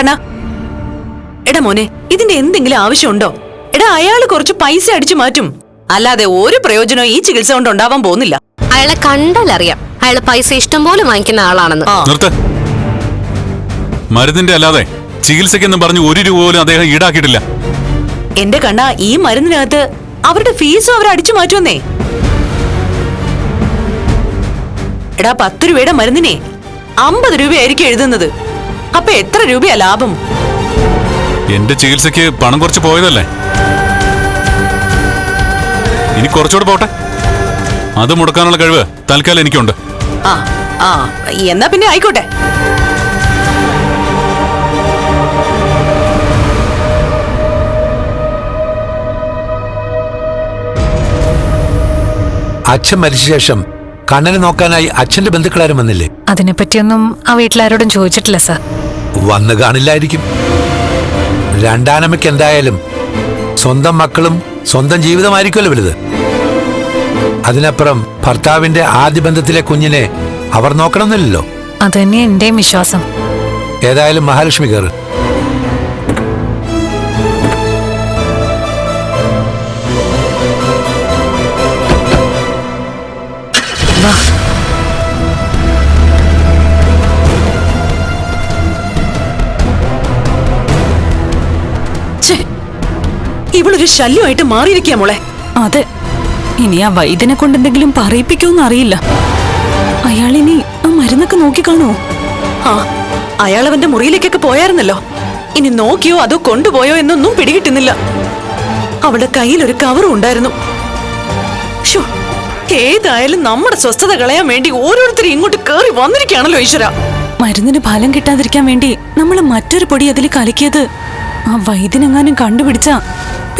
കണ്ണ എടാ മോനെ ഇതിന്റെ എന്തെങ്കിലും ആവശ്യമുണ്ടോ? എടാ അയാൾ കുറച്ച് പൈസ അടിച്ചു മാറ്റും. അല്ലാതെ ഒരു പ്രയോജനവും ഈ ചികിത്സ കൊണ്ട് ഉണ്ടാവാൻ പോകുന്നില്ല. അയാളെ കണ്ടാലറിയാം. അയാൾ പൈസ ഇഷ്ടം പോലെ വാങ്ങിക്കുന്ന ആളാണെന്ന്. നിർത്ത്. മരുന്നിന്റെ അല്ലാതെ ചികിത്സയ്ക്കെന്ന് പറഞ്ഞു ഒരു രൂപ പോലും അദ്ദേഹം ഈടാക്കിയിട്ടില്ല. എന്റെ കണ്ണ ഈ മരുന്നിനകത്ത് അവരുടെ ഫീസും അവർ അടിച്ചു മാറ്റുമെന്നേ. എടാ പത്ത് രൂപയുടെ മരുന്നിനെ അമ്പത് രൂപയായിരിക്കും എഴുതുന്നത്. അപ്പൊ എത്ര രൂപയാ ലാഭം? എന്റെ ചികിത്സയ്ക്ക് പണം കുറച്ച് പോയതല്ലേ? ഇനി കുറച്ചുകൂടെ പോട്ടെ. അത് മുടക്കാനുള്ള കഴിവ് തൽക്കാലം എനിക്കുണ്ട്. ആ ആ എന്നാ പിന്നെ ആയിക്കോട്ടെ. അച്ഛൻ മരിച്ച ശേഷം കണ്ണനെ നോക്കാനായി അച്ഛന്റെ ബന്ധുക്കളാരും വന്നില്ലേ? അതിനെപ്പറ്റിയൊന്നും ആ വീട്ടിലാരോടും ചോദിച്ചിട്ടില്ല സാർ. വന്നു കാണില്ലായിരിക്കും. രണ്ടാനമ്മയ്ക്ക് എന്തായാലും സ്വന്തം മക്കളും സ്വന്തം ജീവിതമായിരിക്കുമല്ലോ വലുത്. അതിനപ്പുറം ഭർത്താവിന്റെ ആദ്യ ബന്ധത്തിലെ കുഞ്ഞിനെ അവർ നോക്കണമെന്നില്ലല്ലോ. അത് തന്നെ എന്റെയും വിശ്വാസം. ഏതായാലും മഹാലക്ഷ്മി കയറ്. ഇവളൊരു ശല്യമായിട്ട് മാറിയിരിക്കുക മോളെ. അതെ. ഇനി ആ വൈദ്യനെ കൊണ്ട് എന്തെങ്കിലും പറയിപ്പിക്കുമെന്ന് അറിയില്ല. അയാളിനി ആ മരുന്നൊക്കെ നോക്കിക്കാണോ ആ അയാൾ അവന്റെ മുറിയിലേക്കൊക്കെ പോയായിരുന്നല്ലോ. ഇനി നോക്കിയോ അതോ കൊണ്ടുപോയോ എന്നൊന്നും പിടികിട്ടുന്നില്ല. അവളുടെ കയ്യിൽ ഒരു കവറും ഉണ്ടായിരുന്നു. ഏതായാലും നമ്മുടെ സ്വസ്ഥത കളയാൻ വേണ്ടി ഓരോരുത്തരും ഇങ്ങോട്ട് കയറി വന്നിരിക്കുകയാണല്ലോ ഈശ്വര. മരുന്നിന് ഫലം കിട്ടാതിരിക്കാൻ വേണ്ടി നമ്മൾ മറ്റൊരു പൊടി അതിൽ കലക്കിയത് ആ വൈദ്യനെങ്ങാനും കണ്ടുപിടിച്ചാ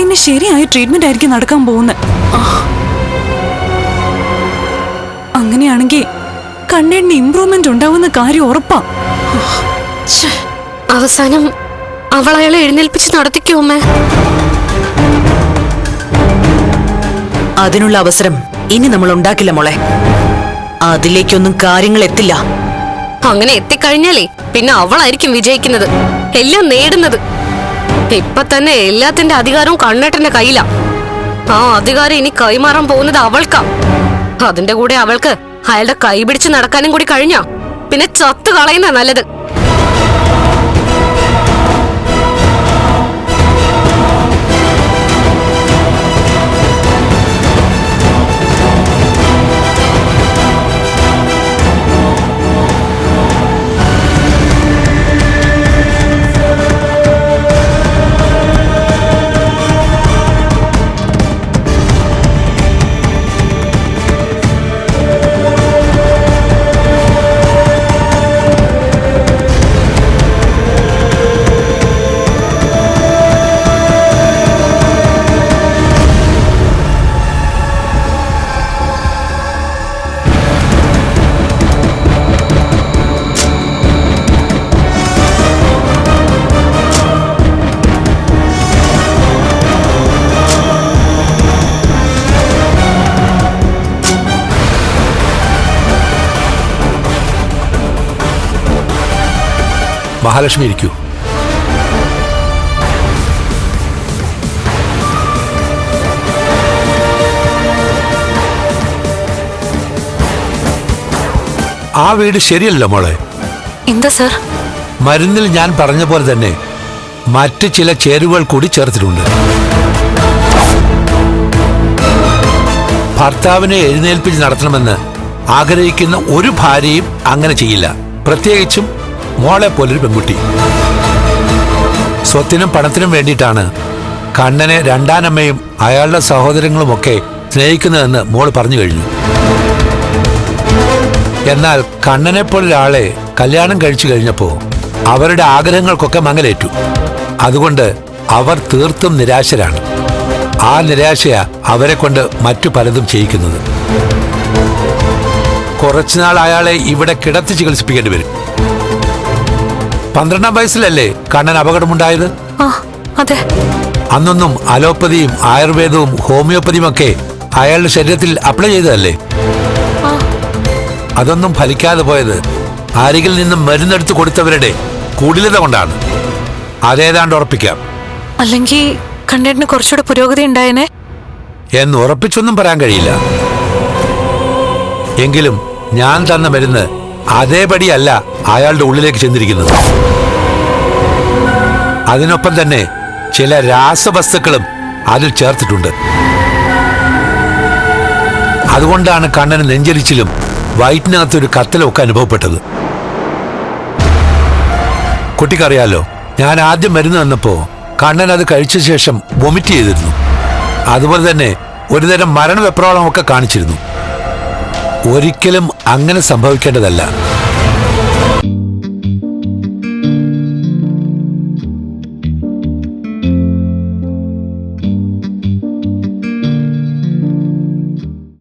പിന്നെ ശരിയായ ട്രീറ്റ്മെന്റ് ആയിരിക്കും നടക്കാൻ പോകുന്നത്. അങ്ങനെയാണെങ്കിൽ കണ്ണേടിന് ഇമ്പ്രൂവ്മെന്റ് ഉണ്ടാവുന്ന കാര്യം ഉറപ്പാ. അവസാനം അവൾ അയാളെ എഴുന്നേൽപ്പിച്ച് നടത്തിക്കോ അതിനുള്ള അവസരം ഇനി നമ്മൾ ഉണ്ടാക്കില്ല മോളെ. അതിലേക്കൊന്നും കാര്യങ്ങൾ എത്തില്ല. അങ്ങനെ എത്തിക്കഴിഞ്ഞാലേ പിന്നെ അവളായിരിക്കും വിജയിക്കുന്നത്. എല്ലാം നേടുന്നത്. ഇപ്പൊ തന്നെ എല്ലാത്തിന്റെ അധികാരവും കണ്ണേട്ടന്റെ കയ്യിലാ. ആ അധികാരം ഇനി കൈമാറാൻ പോകുന്നത് അവൾക്കാ. അതിന്റെ കൂടെ അവൾക്ക് അയാളുടെ കൈപിടിച്ച് നടക്കാനും കൂടി കഴിഞ്ഞാ. പിന്നെ ചത്തു കളയുന്ന നല്ലത്. മഹാലക്ഷ്മി ഇരിക്കൂ. ആ വീട് ശരിയല്ലോ മോളെ. എന്താ സാർ? മരുന്നിൽ ഞാൻ പറഞ്ഞ പോലെ തന്നെ മറ്റ് ചില ചേരുവകൾ കൂടി ചേർത്തിട്ടുണ്ട്. ഭർത്താവിനെ എഴുന്നേൽപ്പിച്ച് നടത്തണമെന്ന് ആഗ്രഹിക്കുന്ന ഒരു ഭാര്യയും അങ്ങനെ ചെയ്യില്ല. പ്രത്യേകിച്ചും മോളെ പോലൊരു പെൺകുട്ടി. സ്വത്തിനും പണത്തിനും വേണ്ടിയിട്ടാണ് കണ്ണനെ രണ്ടാനമ്മയും അയാളുടെ സഹോദരങ്ങളുമൊക്കെ സ്നേഹിക്കുന്നതെന്ന് മോൾ പറഞ്ഞു കഴിഞ്ഞു. എന്നാൽ കണ്ണനെ പോലൊരാളെ കല്യാണം കഴിച്ചു കഴിഞ്ഞപ്പോൾ അവരുടെ ആഗ്രഹങ്ങൾക്കൊക്കെ മങ്ങലേറ്റു. അതുകൊണ്ട് അവർ തീർത്തും നിരാശരാണ്. ആ നിരാശയ അവരെ കൊണ്ട് മറ്റു പലതും ചെയ്യിക്കുന്നത്. കുറച്ചുനാൾ അയാളെ ഇവിടെ കിടത്തി ചികിത്സിപ്പിക്കേണ്ടി വരും. പന്ത്രണ്ടാം വയസ്സിലല്ലേ കണ്ണൻ അപകടമുണ്ടായത്? അതെ. അന്നൊന്നും അലോപ്പതിയും ആയുർവേദവും ഹോമിയോപ്പതിയും ഒക്കെ അയാളുടെ ശരീരത്തിൽ അപ്ലൈ ചെയ്തതല്ലേ? അതൊന്നും ഫലിക്കാതെ പോയത് ആരെങ്കിലും നിന്നും മരുന്നെടുത്ത് കൊടുത്തവരുടെ കുടിലത കൊണ്ടാണ്. അതേതാണ്ട് ഉറപ്പിക്കാം. അല്ലെങ്കിൽ കണ്ണേട്ടന് കുറച്ചുകൂടെ പുരോഗതി ഉണ്ടായേനെ. എന്ന് ഉറപ്പിച്ചൊന്നും പറയാൻ കഴിയില്ല. എങ്കിലും ഞാൻ തന്ന മരുന്ന് അതേപടിയല്ല അയാളുടെ ഉള്ളിലേക്ക് ചെന്നിരിക്കുന്നത്. അതിനൊപ്പം തന്നെ ചില രാസവസ്തുക്കളും അതിൽ ചേർത്തിട്ടുണ്ട്. അതുകൊണ്ടാണ് കണ്ണന് നെഞ്ചരിച്ചിലും വയറ്റിനകത്ത് ഒരു കത്തലൊക്കെ അനുഭവപ്പെട്ടത്. കുട്ടിക്കറിയാലോ ഞാൻ ആദ്യം മരുന്ന് വന്നപ്പോ കണ്ണൻ അത് കഴിച്ച ശേഷം വൊമിറ്റ് ചെയ്തിരുന്നു. അതുപോലെ തന്നെ ഒരുതരം മരണ ഒക്കെ കാണിച്ചിരുന്നു. ഒരിക്കലും അങ്ങനെ സംഭവിക്കേണ്ടതല്ല.